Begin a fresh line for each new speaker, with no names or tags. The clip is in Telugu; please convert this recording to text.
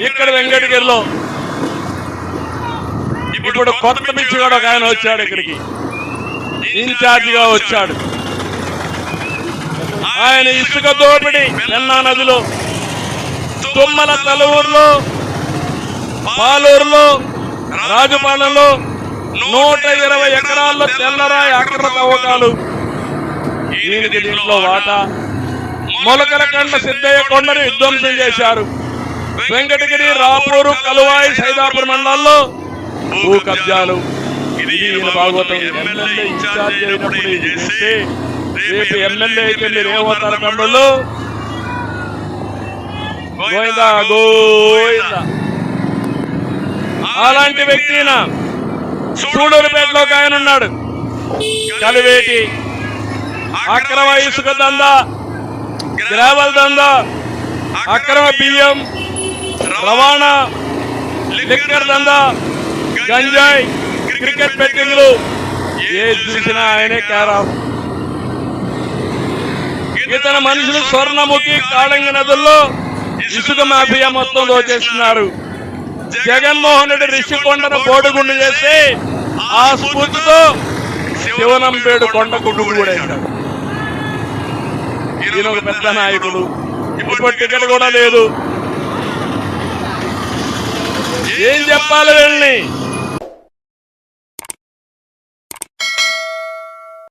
ఇక్కడ వెంకటగిరిలో. ఇప్పుడు కొత్త పిచ్చిగాడు ఒక ఆయన వచ్చాడు ఇక్కడికి. ఇన్ఛార్జిగా వచ్చాడు. ఆయన ఇసుక దోపిడి పెన్నా నదిలో తుమ్మల తలవూరులో పాలూరులో రాజుపాలెంలో నూట ఇరవై ఎకరాల్లో తెల్లరాయి అక్రమ తవ్వకాలు. దీనికి దీంట్లో వాటా. మొలకల కండ సిద్ధయ్య కొండను విధ్వంసం చేశారు. వెంకటగిరి రాపూరు కలువాయి సైదాపూర్ మండలాల్లో భూ కబ్జాలు. ఇది ఈయన భాగవతం ఎమ్మెల్యే ఇన్ఛార్జ్ అయినప్పుడు ఇది చేస్తే రేపు ఎమ్మెల్యే అయితే మీరు ఏమవుతారు తమ్ముళ్ళు గోవిందా గోవిందా అలాంటి వ్యక్తిన సూడూరుపేటలో ఒక ఆయన ఉన్నాడు. కలివేటి అక్రమ ఇసుక దందా. గ్రావెల్ దందా. అక్రమ బియ్యం. రవాణా లిక్కర్ దందా గంజాయి క్రికెట్ బెట్టింగ్లు ఏది చూసినా ఆయనే క్యారాఫ్ ఇతని మనుషులు స్వర్ణముఖి కాళంగి నదుల్లో ఇసుక మాఫియా మొత్తం దోచేస్తున్నారు. జగన్మోహన్ రెడ్డి రిషికొండను బోడుగుండు చేస్తే ఆ స్ఫూర్తితో శివనంబేడు కొండ గుడ్డు కూడా ఈయన ఒక పెద్ద నాయకుడు. ఇప్పుడు టికెట్ కూడా లేదు. ఏం చెప్పాలి వెళ్ళి